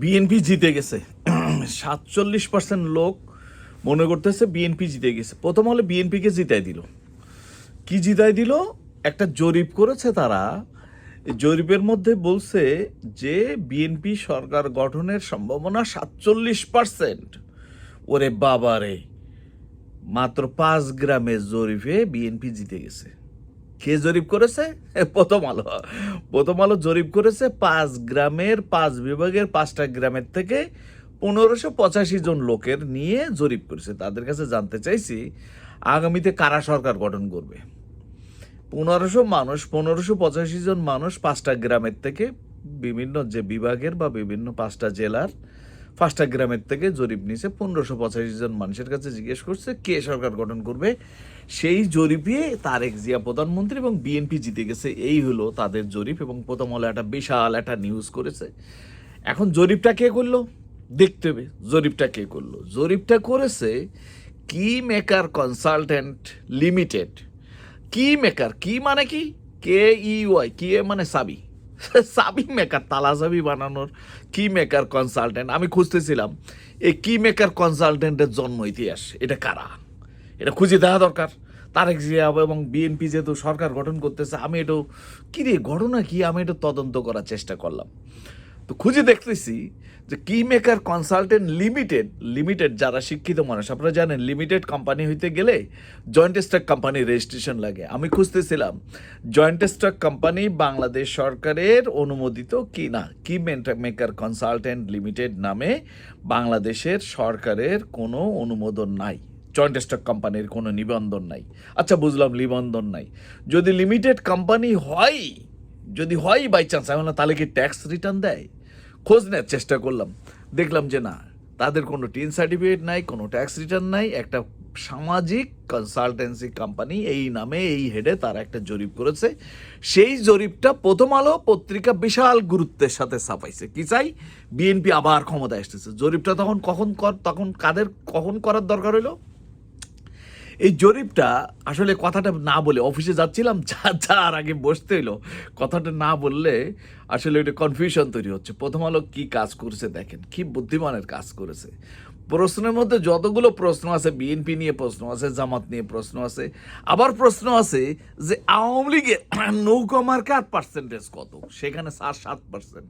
BNP জিতে গেছে। সাতচল্লিশ পার্সেন্ট লোক মনে করতেছে বিএনপি জিতে গেছে। প্রথম হলে বিএনপিকে জিতাই দিল। কি জিতাই দিল? একটা জরিপ করেছে তারা। জরিপের মধ্যে বলছে যে বিএনপি সরকার গঠনের সম্ভাবনা সাতচল্লিশ পার্সেন্ট ওরে বাবারে। মাত্র পাঁচ গ্রামের জরিপে বিএনপি জিতে গেছে। কে জরিপ করেছে? প্রথম আলো। প্রথম আলো জরিপ করেছে পাঁচ গ্রামের, পাঁচ বিভাগের, পাঁচটা গ্রামের থেকে পনেরোশো পঁচাশি জন লোকের নিয়ে জরিপ করেছে। তাদের কাছে জানতে চাইছি, আগামীতে কারা সরকার গঠন করবে? পনেরোশো মানুষ, পনেরোশো পঁচাশি জন মানুষ পাঁচটা গ্রামের থেকে বিভিন্ন যে বিভাগের বা বিভিন্ন পাঁচটা জেলার পাঁচটা গ্রামের থেকে জরিপ নিয়েছে। পনেরোশো পঁচাশি জন মানুষের কাছে জিজ্ঞেস করছে, কে সরকার গঠন করবে? সেই জরিপে তারেক জিয়া প্রধানমন্ত্রী এবং বিএনপি জিতে গেছে। এই হলো তাদের জরিপ এবং প্রথম হলো একটা বিশাল একটা নিউজ করেছে। এখন জরিপটা কে করল? দেখতে হবে জরিপটা কে করল। জরিপটা করেছে কি মেকার কনসালটেন্ট লিমিটেড কি মেকার কি মানে কি? কে ই ওয়াই কি মানে সাবি সাবি মেকার তালা সাবি বানানোর কি মেকার কনসালটেন্ট আমি খুঁজতেছিলাম, এই কি মেকার কনসালটেন্টের জন্ম ইতিহাস, এটা কারা? এটা খুঁজে দেওয়া দরকার। তারেক জিয়া এবং বিএনপি যেহেতু সরকার গঠন করতেছে, আমি এটা কী রে, ঘটনা কি? আমি এটা তদন্ত করার চেষ্টা করলাম। তো খুঁজে দেখতেছি যে কি মেকার কনসালটেন্ট লিমিটেড লিমিটেড যারা শিক্ষিত মানুষ, আপনারা জানেন লিমিটেড কোম্পানি হইতে গেলে জয়েন্ট স্টক কোম্পানি রেজিস্ট্রেশন লাগে। আমি খুঁজতেছিলাম জয়েন্ট স্টক কোম্পানি বাংলাদেশ সরকারের অনুমোদিত কি না কি মেকার কনসালটেন্ট লিমিটেড নামে বাংলাদেশের সরকারের কোনো অনুমোদন নাই। জয়েন্ট স্টক কোম্পানির কোনো নিবন্ধন নাই। আচ্ছা বুঝলাম, নিবন্ধন নাই। যদি লিমিটেড কোম্পানি হয় যদি হয় বাই চান্স আমি না তাহলে কি ট্যাক্স রিটার্ন দেয়? খোঁজ নেওয়ার চেষ্টা করলাম। দেখলাম যে না, তাদের কোনো টিন সার্টিফিকেট নাই, কোনো ট্যাক্স রিটার্ন নাই, একটা সামাজিক কনসালটেন্সি কোম্পানি এই নামে, এই হেডে তারা একটা জরিপ করেছে। সেই জরিপটা প্রথম আলো পত্রিকা বিশাল গুরুত্বের সাথে ছাপাইছে। কি চাই? বিএনপি আবার ক্ষমতায় এসেছে জরিপটা তখন কখন কর তখন কাদের কখন করার দরকার হলো এই জরিপটা আসলে কথাটা না বলে অফিসে যাচ্ছিলাম, যা যার আগে বসতে হইল। কথাটা না বললে আসলে এটা কনফিউশন তৈরি হচ্ছে। প্রথম আলো কি কাজ করেছে দেখেন, কি বুদ্ধিমানের কাজ করেছে। প্রশ্নের মধ্যে যতগুলো প্রশ্ন আছে, বিএনপি নিয়ে প্রশ্ন আছে, জামাত নিয়ে প্রশ্ন আছে, আবার প্রশ্ন আছে যে আওয়ামী লীগের নৌকা মার্কার পার্সেন্টেজ কত? সেখানে সাত সাত পার্সেন্ট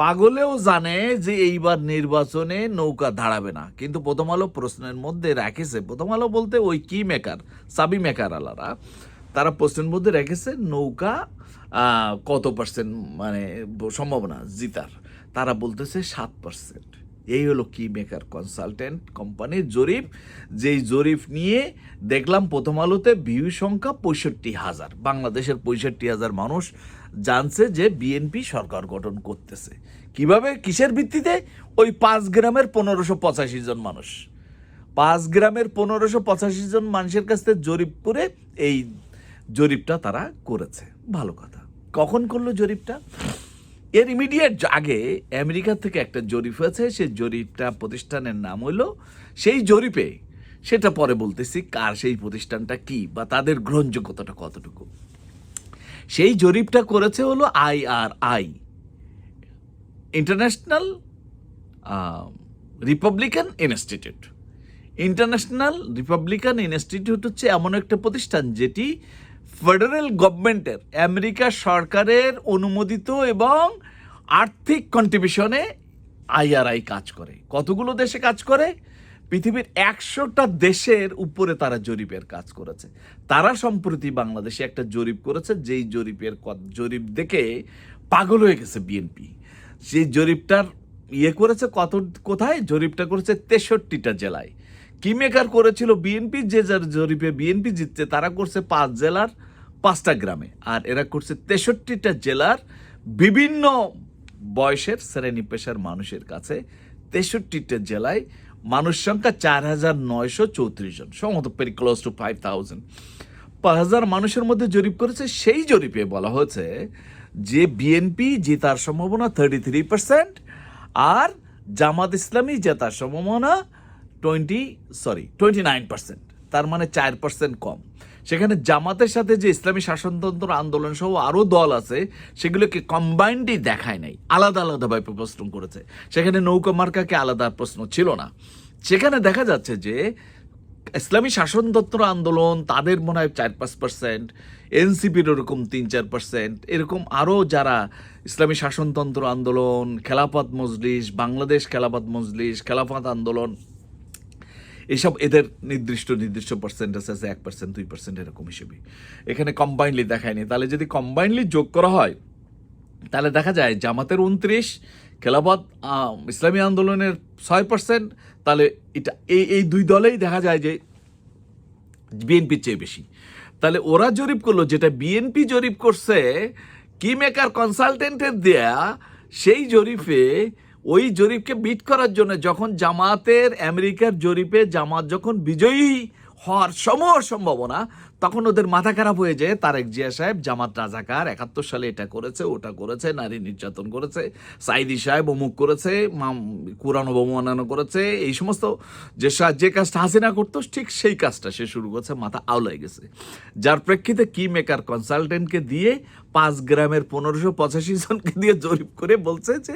পাগলেও জানে যে এইবার নির্বাচনে নৌকা দাঁড়াবে না। কিন্তু প্রথম আলো প্রশ্নের মধ্যে রেখেছে। প্রথম আলো বলতে ওই কি মেকার সাবি মেকার আলারা। তারা প্রশ্নের মধ্যে রেখেছে নৌকা কত পার্সেন্ট মানে সম্ভাবনা জিতার। তারা বলতেছে সাত পার্সেন্ট এই হলো কি মেকার কনসালটেন্ট কোম্পানির জরিপ। যেই জরিপ নিয়ে দেখলাম প্রথম আলোতে ভিউ সংখ্যা পঁয়ষট্টি হাজার। বাংলাদেশের পঁয়ষট্টি হাজার মানুষ জানছে যে বিএনপি সরকার গঠন করতেছে। কীভাবে? কিসের ভিত্তিতে? ওই পাঁচ গ্রামের পনেরোশো পঁচাশি জন মানুষ। পাঁচ গ্রামের পনেরোশো পঁচাশি জন মানুষের কাছ থেকে জরিপ করে এই জরিপটা তারা করেছে। ভালো কথা। কখন করল জরিপটা? এর ইমিডিয়েট আগে আমেরিকা থেকে একটা জরিপ হয়েছে। সেই জরিপটা প্রতিষ্ঠানের নাম হলো সেই জরিপে সেটা পরে বলতেছি কার সেই প্রতিষ্ঠানটা কি বা তাদের গ্রহণযোগ্যতাটা কতটুকু। সেই জরিপটা করেছে হলো IRI International Republican Institute International Republican Institute হচ্ছে এমন একটা প্রতিষ্ঠান যেটি ফেডারেল গভর্নমেন্টের আমেরিকা সরকারের অনুমোদিত এবং আর্থিক কন্ট্রিবিউশনে আইআরআই কাজ করে। কতগুলো দেশে কাজ করে? পৃথিবীর একশোটা দেশের উপরে তারা জরিপের কাজ করেছে। তারা সম্প্রতি বাংলাদেশে একটা জরিপ করেছে, যেই জরিপের জরিপ দেখে পাগল হয়ে গেছে বিএনপি সেই জরিপটার ইয়ে করেছে কত, কোথায়? জরিপটা করেছে তেষট্টিটা জেলায়। কি মেকার করেছিল বিএনপি যে যার জরিপে বিএনপি জিতছে, তারা করছে পাঁচ জেলার পাঁচটা গ্রামে। আর এরা করছে তেষট্টিটা জেলার বিভিন্ন বয়সের, শ্রেণি পেশার মানুষের কাছে তেষট্টিটা জেলায় মানুষ সংখ্যা চার হাজার নয়শো চৌত্রিশ জন। সম্ভবত peri close to five thousand পাঁচ হাজার মানুষের মধ্যে জরিপ করেছে, সেই জরিপে বলা হয়েছে যে বিএনপি জেতার সম্ভাবনা থার্টি থ্রি পার্সেন্ট আর জামাত ইসলামী জেতার সম্ভাবনা twenty sorry twenty nine percent তার মানে চার পার্সেন্ট কম। সেখানে জামাতের সাথে যে ইসলামী শাসনতন্ত্র আন্দোলন সহ আরও দল আছে, সেগুলোকে কম্বাইন্ডই দেখায় নাই, আলাদা আলাদাভাবে প্রশ্ন করেছে। সেখানে নৌকা মার্কাকে আলাদা প্রশ্ন ছিল না। সেখানে দেখা যাচ্ছে যে ইসলামী শাসনতন্ত্র আন্দোলন তাদের মনে হয় চার পাঁচ পার্সেন্ট এনসিপির ওরকম তিন চার পার্সেন্ট এরকম আরও যারা ইসলামী শাসনতন্ত্র আন্দোলন, খেলাফত মজলিস, বাংলাদেশ খেলাফত মজলিস, খেলাফত আন্দোলন এসব এদের নির্দিষ্ট নির্দিষ্ট পার্সেন্টেজ আছে, এক পার্সেন্ট দুই পার্সেন্ট এরকম হিসেবে। এখানে কম্বাইনলি দেখায়নি তাহলে যদি কম্বাইনলি যোগ করা হয়, তাহলে দেখা যায় জামাতের উনত্রিশ, খেলাফত ইসলামী আন্দোলনের ছয় পার্সেন্ট তাহলে এটা এই এই দুই দলেই দেখা যায় যে বিএনপির চেয়ে বেশি। তাহলে ওরা জরিপ করল, যেটা বিএনপি জরিপ করছে কি মেকার কনসালটেন্টের দেয়া, সেই জরিপে ওই জরিপকে বিট করার জন্য যখন জামাতের আমেরিকার জরিপে জামাত যখন বিজয়ী হওয়ার সম সম্ভাবনা তখন ওদের মাথা খারাপ হয়ে যায়। তারেক জিয়া সাহেব, জামাত রাজাকার, একাত্তর সালে এটা করেছে, ওটা করেছে, নারী নির্যাতন করেছে সাইদি সাহেব অমুক করেছে কোরআন অবমাননা করেছে, এই সমস্ত যে যে কাজটা হাসিনা করতো, ঠিক সেই কাজটা সে শুরু করছে, মাথা আওলাই গেছে। যার প্রেক্ষিতে কি মেকার কনসালটেন্টকে দিয়ে পাঁচ গ্রামের পনেরোশো পঁচাশি জনকে দিয়ে জরিপ করে বলছে যে,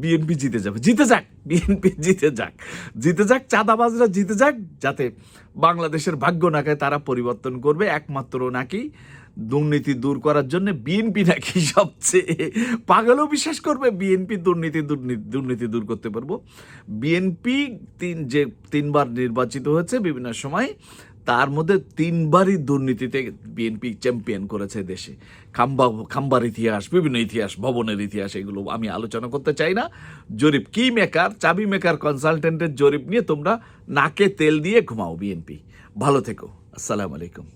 বিএনপি জিতে যাবে। জিতে যাক, বিএনপি জিতে যাক। জিতে যাক, চাঁদাবাজরা জিতে যাক, যাতে বাংলাদেশের ভাগ্য নাকি তারা পরিবর্তন করবে একমাত্র নাকি দুর্নীতি দূর করার জন্য বিএনপি নাকি সবচেয়ে পাগলও বিশ্বাস করবে? বিএনপি দুর্নীতি দুর্নীতি দূর করতে পারব। বিএনপি তিন যে তিনবার নির্বাচিত হয়েছে বিভিন্ন সময়, তার মধ্যে তিনবারই দুর্নীতিতে বিএনপি চ্যাম্পিয়ন করেছে দেশে। খাম্বা, খাম্বার ইতিহাস, বিভিন্ন ইতিহাস, ভবনের ইতিহাস, এগুলো আমি আলোচনা করতে চাই না। জরিপ কি মেকার? চাবি মেকার কনসালটেন্টের জরিপ নিয়ে তোমরা নাকে তেল দিয়ে ঘুমাও বিএনপি। ভালো থেকো। আসসালামু আলাইকুম।